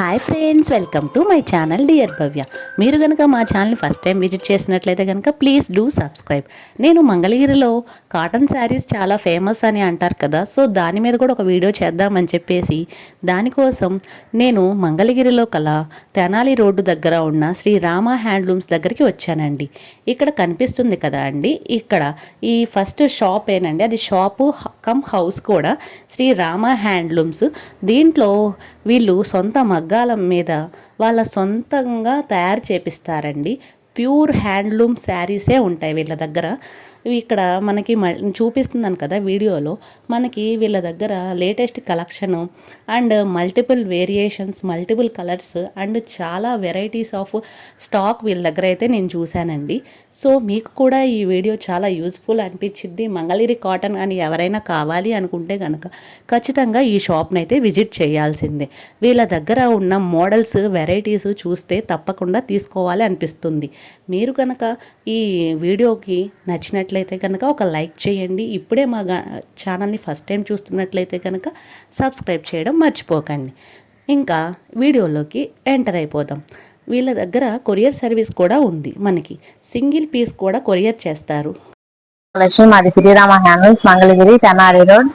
Hi friends welcome to my channel dear Bhavya మీరు కనుక మా ఛానల్ని ఫస్ట్ టైం విజిట్ చేసినట్లయితే కనుక ప్లీజ్ డూ సబ్స్క్రైబ్ నేను మంగళగిరిలో కాటన్ శారీస్ చాలా ఫేమస్ అని అంటారు కదా సో దాని మీద కూడా ఒక వీడియో చేద్దామని చెప్పేసి దానికోసం నేను మంగళగిరిలో కల తెనాలి రోడ్డు దగ్గర ఉన్న శ్రీ రామ హ్యాండ్లూమ్స్ దగ్గరికి వచ్చానండి. ఇక్కడ కనిపిస్తుంది కదా అండి ఇక్కడ ఈ ఫస్ట్ షాప్ ఏనండి అది షాపు కమ్ హౌస్ కూడా శ్రీ రామ హ్యాండ్లూమ్స్. దీంట్లో వీళ్ళు సొంత మగ్గాల మీద వాళ్ళ సొంతంగా తయారు చేపిస్తారండి. ప్యూర్ హ్యాండ్లూమ్ శారీసే ఉంటాయి వీళ్ళ దగ్గర. ఇక్కడ మనకి చూపిస్తున్నాను కదా వీడియోలో మనకి వీళ్ళ దగ్గర latest collection and multiple variations multiple colours and చాలా వెరైటీస్ ఆఫ్ స్టాక్ వీళ్ళ దగ్గర అయితే నేను చూశానండి. సో మీకు కూడా ఈ వీడియో చాలా యూస్ఫుల్ అనిపించింది మంగళగిరి కాటన్ అని ఎవరైనా కావాలి అనుకుంటే కనుక ఖచ్చితంగా ఈ షాప్ని అయితే విజిట్ చేయాల్సిందే. వీళ్ళ దగ్గర ఉన్న మోడల్స్ వెరైటీస్ చూస్తే తప్పకుండా తీసుకోవాలి అనిపిస్తుంది. మీరు కనుక ఈ వీడియోకి నచ్చినట్లు నచ్చినట్లయితే కనుక ఒక లైక్ చేయండి. ఇప్పుడే మా ఛానల్ని ఫస్ట్ టైం చూస్తున్నట్లయితే కనుక సబ్స్క్రైబ్ చేయడం మర్చిపోకండి. ఇంకా వీడియోలోకి ఎంటర్ అయిపోదాం. వీళ్ళ దగ్గర కొరియర్ సర్వీస్ కూడా ఉంది మనకి. సింగిల్ పీస్ కూడా కొరియర్ చేస్తారు. లక్ష్మి మాది శ్రీరామ హ్యాండ్లూమ్స్ మంగళగిరి తెనాలి రోడ్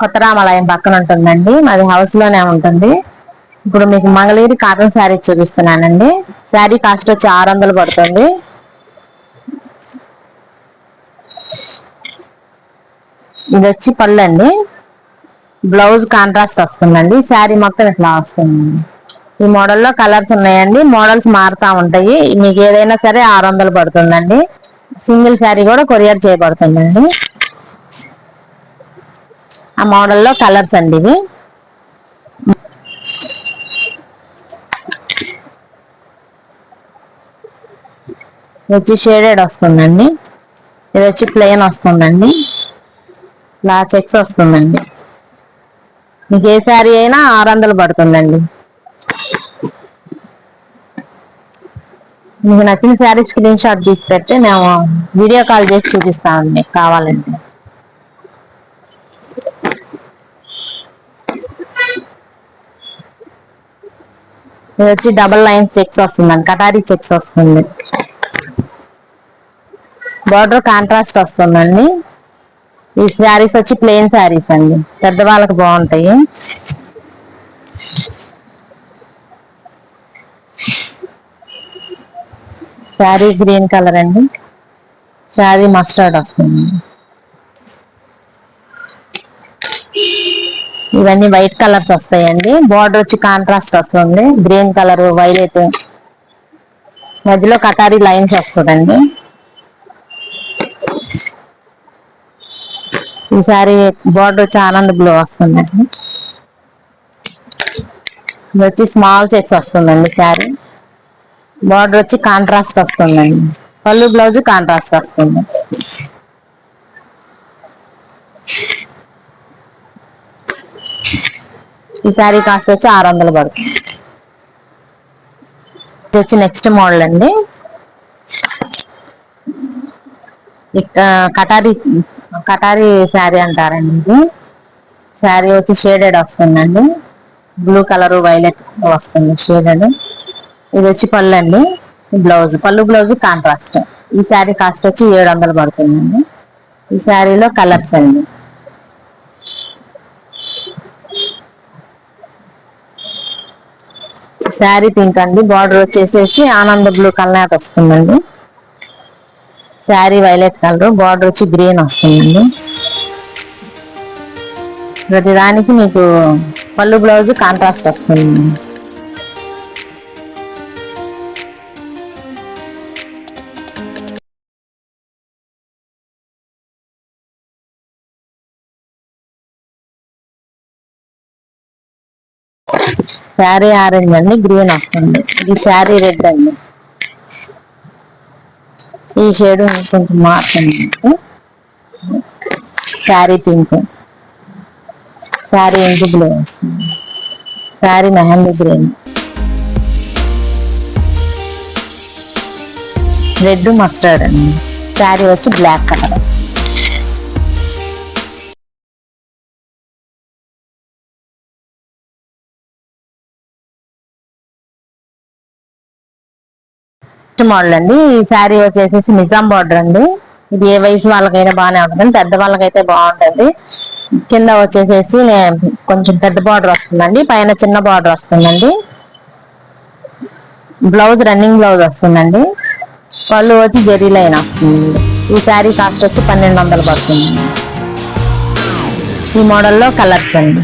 కొత్త రామాలయం పక్కన ఉంటుందండి. మాది హౌస్లోనే ఉంటుంది. ఇప్పుడు మీకు మంగళగిరి కాటన్ శారీ చూపిస్తున్నానండి. శారీ కాస్ట్ వచ్చి ఆరు వందలు పడుతుంది. ఇది వచ్చి పళ్ళు అండి బ్లౌజ్ కాంట్రాస్ట్ వస్తుందండి. శారీ మొత్తం ఇట్లా వస్తుందండి. ఈ మోడల్లో కలర్స్ ఉన్నాయండి. మోడల్స్ మారుతా ఉంటాయి. మీకు ఏదైనా సరే ఆరు వందలు పడుతుందండి. సింగిల్ శారీ కూడా కొరియర్ చేయబడుతుందండి. ఆ మోడల్లో కలర్స్ అండి ఇవి. వచ్చి షేడెడ్ వస్తుందండి. ఇది వచ్చి ప్లెయిన్ వస్తుందండి. ఇలా చెక్స్ వస్తుందండి. మీకు ఏ శారీ అయినా ఆరు వందలు పడుతుందండి. మీకు నచ్చిన శారీ స్క్రీన్ షాట్ తీసి పెట్టి మేము వీడియో కాల్ చేసి చూపిస్తామండి మీకు కావాలంటే. ఇది వచ్చి డబల్ లైన్ చెక్స్ వస్తుందండి కటారీ చెక్స్ వస్తుంది. బార్డర్ కాంట్రాస్ట్ వస్తుందండి. ఈ శారీస్ వచ్చి ప్లెయిన్ శారీస్ అండి. పెద్దవాళ్ళకి బాగుంటాయి. శారీ గ్రీన్ కలర్ అండి. శారీ మస్టర్డ్ వస్తుంది. ఇవన్నీ వైట్ కలర్స్ వస్తాయండి. బార్డర్ వచ్చి కాంట్రాస్ట్ వస్తుంది. Green colour violet. మధ్యలో కటారీ లైన్స్ వస్తుందండి. ఈ సారీ బార్డర్ వచ్చి ఆనంద్ బ్లూ వస్తుందండి ఇది వచ్చి స్మాల్ చెక్స్ వస్తుందండి శారీ బార్డర్ వచ్చి కాంట్రాస్ట్ వస్తుందండి. పళ్ళు బ్లౌజ్ కాంట్రాస్ట్ వస్తుంది. ఈ శారీ కాస్ట్ వచ్చి ఆరు వందలు పడుతుంది. ఇది వచ్చి నెక్స్ట్ మోడల్ అండి. కటారీ కటారీ శారీ అంటారండి ఇది. శారీ వచ్చి షేడెడ్ వస్తుందండి. బ్లూ కలర్ వైలెట్ వస్తుంది షేడెడ్. ఇది వచ్చి పళ్ళు అండి. బ్లౌజ్. పళ్ళు బ్లౌజ్ కాంట్రాస్ట్. ఈ శారీ కాస్ట్ వచ్చి ఏడు వందలు పడుతుందండి. ఈ శారీలో కలర్స్ అండి. శారీ పింక్ అండి. బార్డర్ వచ్చేసేసి ఆనంద బ్లూ కలర్ వస్తుందండి. శారీ వైలెట్ కలర్ బార్డర్ వచ్చి గ్రీన్ వస్తుందండి. ప్రతిదానికి మీకు పళ్ళు బ్లౌజ్ కాంట్రాస్ట్ వస్తుంది శారీ ఆరెంజ్ అండి గ్రీన్ వస్తుంది. ఇది శారీ రెడ్ అండి. ఈ షేడ్ కొంచెం మారుతుంది శారీ పింక్. శారీ ఇంటి బ్లూ. వస్తుంది sari mehndi green. Red mustard అండి శారీ వచ్చి బ్లాక్ కలర్. మోడల్ అండి. ఈ శారీ వచ్చేసేసి నిజాం బార్డర్ అండి. ఇది ఏ వయసు వాళ్ళకైనా బాగానే ఉంటుంది. పెద్ద వాళ్ళకైతే బాగుంటుంది. కింద వచ్చేసేసి కొంచెం పెద్ద బార్డర్ వస్తుందండి. పైన చిన్న బార్డర్ వస్తుందండి. బ్లౌజ్ రన్నింగ్ బ్లౌజ్ వస్తుందండి. పళ్ళు వచ్చి జరీ లైన్ వస్తుంది ఈ శారీ కాస్ట్ వచ్చి పన్నెండు వందలు పడుతుంది. ఈ మోడల్లో కలర్స్ అండి.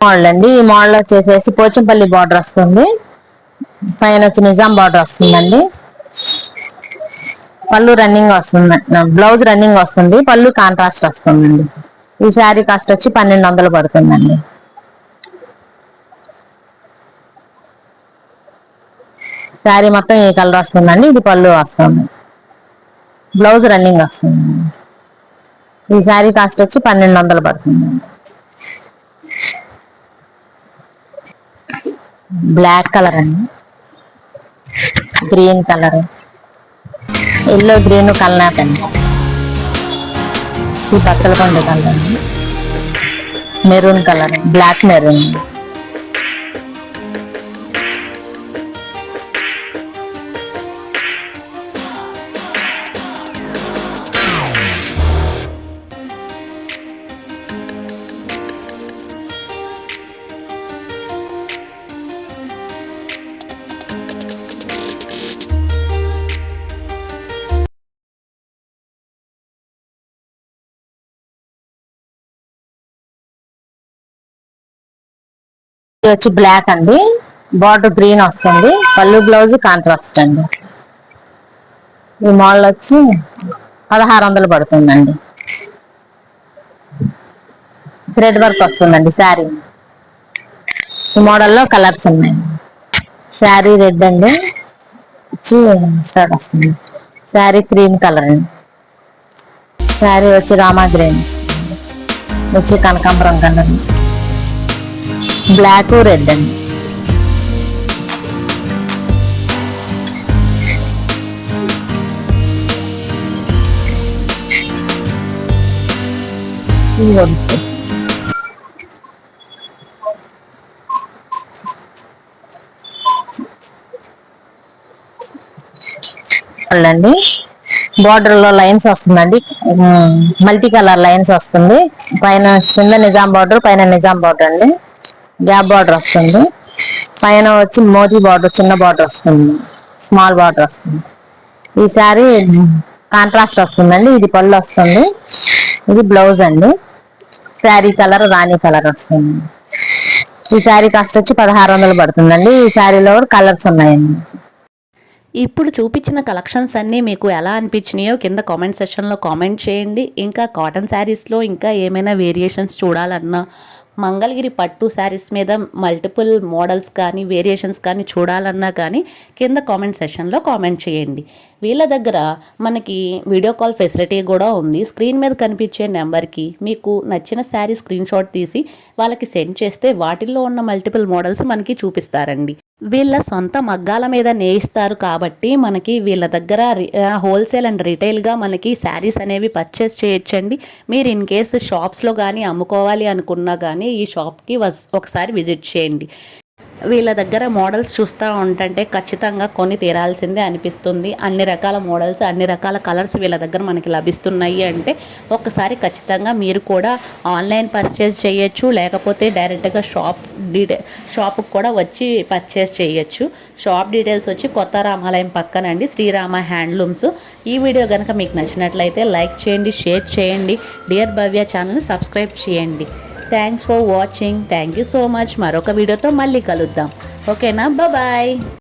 మోడల్ అండి. ఈ మోడల్ వచ్చేసేసి పోచంపల్లి బార్డర్ వస్తుంది. పైన వచ్చి నిజాం బార్డర్ వస్తుందండి. పళ్ళు రన్నింగ్ వస్తుంది. బ్లౌజ్ రన్నింగ్ వస్తుంది. పళ్ళు కాంట్రాస్ట్ వస్తుందండి. ఈ శారీ కాస్ట్ వచ్చి పన్నెండు వందలు పడుతుందండి. శారీ మొత్తం ఈ కలర్ వస్తుందండి? ఇది పళ్ళు వస్తుంది. బ్లౌజ్ రన్నింగ్ వస్తుంది. ఈ శారీ కాస్ట్ వచ్చి పన్నెండు వందలు పడుతుందండి. బ్లాక్ కలర్ అండి. Green colour. ఎల్లో గ్రీన్ కల్నాథ్ అండి. పచ్చల పండు కలర్ అండి. మెరూన్ కలర్ బ్లాక్ మెరూన్ ఇది వచ్చి బ్లాక్ అండి. బార్డర్ గ్రీన్ వస్తుంది. పళ్ళు బ్లౌజ్ కాంట్రాస్ట్ అండి. ఈ మోడల్ వచ్చి పదహారు వందలు పడుతుందండి. థ్రెడ్ వర్క్ వస్తుందండి శారీ ఈ మోడల్లో కలర్స్ ఉన్నాయి. శారీ రెడ్ అండి. వచ్చి స్టార్ట్ వస్తుంది. శారీ క్రీమ్ కలర్ అండి. శారీ వచ్చి రామా గ్రీన్ వచ్చి కనకాంబరం కలర్. బ్లాక్ రెడ్ అండి అండి బార్డర్లో లైన్స్ వస్తుందండి. మల్టీ కలర్ లైన్స్ వస్తుంది. పైన కింద నిజాం బార్డర్ పైన నిజాం బార్డర్ అండి. గ్యాప్ బార్డర్ వస్తుంది. పైన వచ్చి మోతీ బార్డర్ చిన్న బార్డర్ వస్తుంది. స్మాల్ బార్డర్ వస్తుంది. ఈ శారీ కాంట్రాస్ట్ వస్తుందండి. ఇది పళ్ళు వస్తుంది. ఇది బ్లౌజ్ అండి. శారీ కలర్ రాణి కలర్ వస్తుంది. ఈ శారీ కాస్ట్ వచ్చి పదహారు వందలు పడుతుందండి. ఈ శారీలో కూడా కలర్స్ ఉన్నాయండి. ఇప్పుడు చూపించిన కలెక్షన్స్ అన్నీ మీకు ఎలా అనిపించినాయో కింద కామెంట్ సెక్షన్లో కామెంట్ చేయండి. ఇంకా కాటన్ శారీస్లో ఇంకా ఏమైనా వేరియేషన్స్ చూడాలన్నా మంగళగిరి పట్టు శారీస్ మీద మల్టిపుల్ మోడల్స్ కానీ వేరియేషన్స్ కానీ చూడాలన్నా కానీ కింద కామెంట్ సెషన్లో కామెంట్ చేయండి. వీళ్ళ దగ్గర మనకి వీడియో కాల్ ఫెసిలిటీ కూడా ఉంది. స్క్రీన్ మీద కనిపించే నెంబర్కి మీకు నచ్చిన శారీ స్క్రీన్ షాట్ తీసి వాళ్ళకి సెండ్ చేస్తే వాటిల్లో ఉన్న మల్టిపుల్ మోడల్స్ మనకి చూపిస్తారండి. వీళ్ళ సొంత మగ్గాల మీద నేయిస్తారు కాబట్టి మనకి వీళ్ళ దగ్గర హోల్సేల్ అండ్ రిటైల్గా మనకి శారీస్ అనేవి పర్చేస్ చేయొచ్చండి. మీరు ఇన్ కేసు షాప్స్లో కానీ అమ్ముకోవాలి అనుకున్నా కానీ ఈ షాప్కి వస్ ఒకసారి విజిట్ చేయండి. వీళ్ళ దగ్గర మోడల్స్ చూస్తూ ఉంటుంటే ఖచ్చితంగా కొని తీరాల్సిందే అనిపిస్తుంది. అన్ని రకాల మోడల్స్ అన్ని రకాల కలర్స్ వీళ్ళ దగ్గర మనకి లభిస్తున్నాయి అంటే ఒకసారి ఖచ్చితంగా మీరు కూడా ఆన్లైన్ పర్చేస్ చేయొచ్చు లేకపోతే డైరెక్ట్గా షాప్ డీటే షాప్కి కూడా వచ్చి పర్చేస్ చేయొచ్చు. షాప్ డీటెయిల్స్ వచ్చి కొత్త రామాలయం పక్కనండి శ్రీరామ హ్యాండ్లూమ్స్. ఈ వీడియో కనుక మీకు నచ్చినట్లయితే లైక్ చేయండి షేర్ చేయండి. డియర్ భవ్య ఛానల్ని సబ్స్క్రైబ్ చేయండి. Thanks for watching thank you so much మరొక వీడియోతో మళ్ళీ కలుద్దాం. ఓకేనా? బాయ్